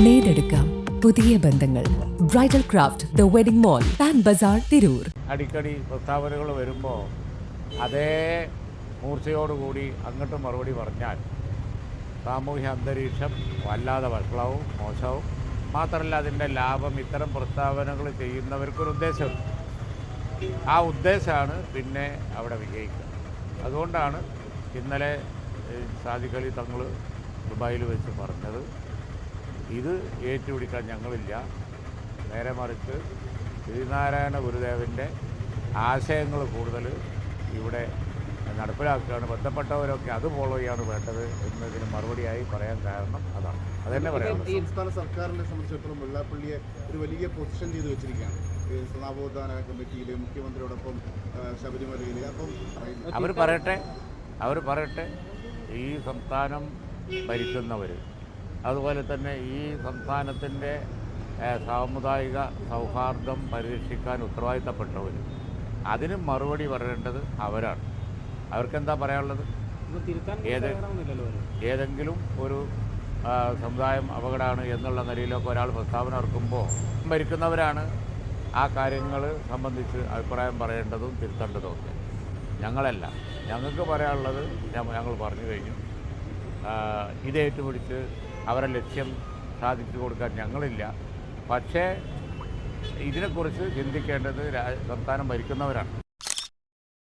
നേടെടുക്കാം പുതിയ ബന്ധങ്ങൾ. Bridal craft the wedding mall Pan Bazaar Tirur അടിക്കടി പ്രസ്താവനകൾ വരുമ്പോൾ അതേ മൂർച്ചയോടുകൂടി അങ്ങോട്ട് മറുപടി പറഞ്ഞാൽ സാമൂഹ്യ അന്തരീക്ഷം വല്ലാതെ വഷളവും മോശവും. മാത്രമല്ല അതിന്റെ ലാഭം ഇത്തരം പ്രസ്താവനകൾ ചെയ്യുന്നവർക്കൊരു ഉദ്ദേശം. ആ ഉദ്ദേശമാണ് പിന്നെ അവിടെ വിജയിക്കുക. അതുകൊണ്ടാണ് ഇന്നലെ സാദിഖലി തങ്ങൾ ദുബായിൽ വെച്ച് പറഞ്ഞത്. ഇത് ഏറ്റുപിടിക്കാൻ ഞങ്ങളില്ല. നേരെ മറിച്ച് ശ്രീനാരായണ ഗുരുദേവന്റെ ആശയങ്ങൾ കൂടുതൽ ഇവിടെ നടപ്പിലാക്കുകയാണ്. ബന്ധപ്പെട്ടവരൊക്കെ അത് ഫോളോ ചെയ്യാണ് വേണ്ടത് എന്നതിന് മറുപടിയായി പറയാൻ കാരണം അതാണ്. അത് തന്നെ പറയാം ഈ സംസ്ഥാന സർക്കാരിനെ സംബന്ധിച്ചിടത്തോളം വെള്ളാപ്പള്ളിയെ ഒരു വലിയ പൊസിഷൻ ചെയ്ത് വെച്ചിരിക്കുകയാണ്. നവോത്ഥാന കമ്മിറ്റിയിൽ മുഖ്യമന്ത്രിയോടൊപ്പം ശബരിമലയിൽ അപ്പം അവർ പറയട്ടെ അവർ പറയട്ടെ ഈ സംസ്ഥാനം ഭരിക്കുന്നവർ അതുപോലെ തന്നെ ഈ സംസ്ഥാനത്തിന്റെ സാമുദായിക സൗഹാർദ്ദം പരിരക്ഷിക്കാൻ ഉത്തരവാദിത്തപ്പെട്ടവർ അതിന് മറുപടി പറയേണ്ടത് അവരാണ്. അവർക്കെന്താ പറയാനുള്ളത്? ഏത് ഏതെങ്കിലും ഒരു സമുദായം അപകടമാണ് എന്നുള്ള നിലയിലൊക്കെ ഒരാൾ പ്രസ്താവന ഇറക്കുമ്പോൾ ഭരിക്കുന്നവരാണ് ആ കാര്യങ്ങൾ സംബന്ധിച്ച് അഭിപ്രായം പറയേണ്ടതും തിരുത്തേണ്ടതും ഒക്കെ. ഞങ്ങളല്ല. ഞങ്ങൾക്ക് പറയാനുള്ളത് ഞങ്ങൾ പറഞ്ഞു കഴിഞ്ഞു. ഇതേറ്റുപിടിച്ച് ഇത് ഏറ്റുപിടിച്ച് അവരെ ലക്ഷ്യം സാധിച്ചു കൊടുക്കാൻ ഞങ്ങളില്ല. പക്ഷേ ഇതിനെക്കുറിച്ച് ചിന്തിക്കേണ്ടത് സംസ്ഥാനം ഭരിക്കുന്നവരാണ്.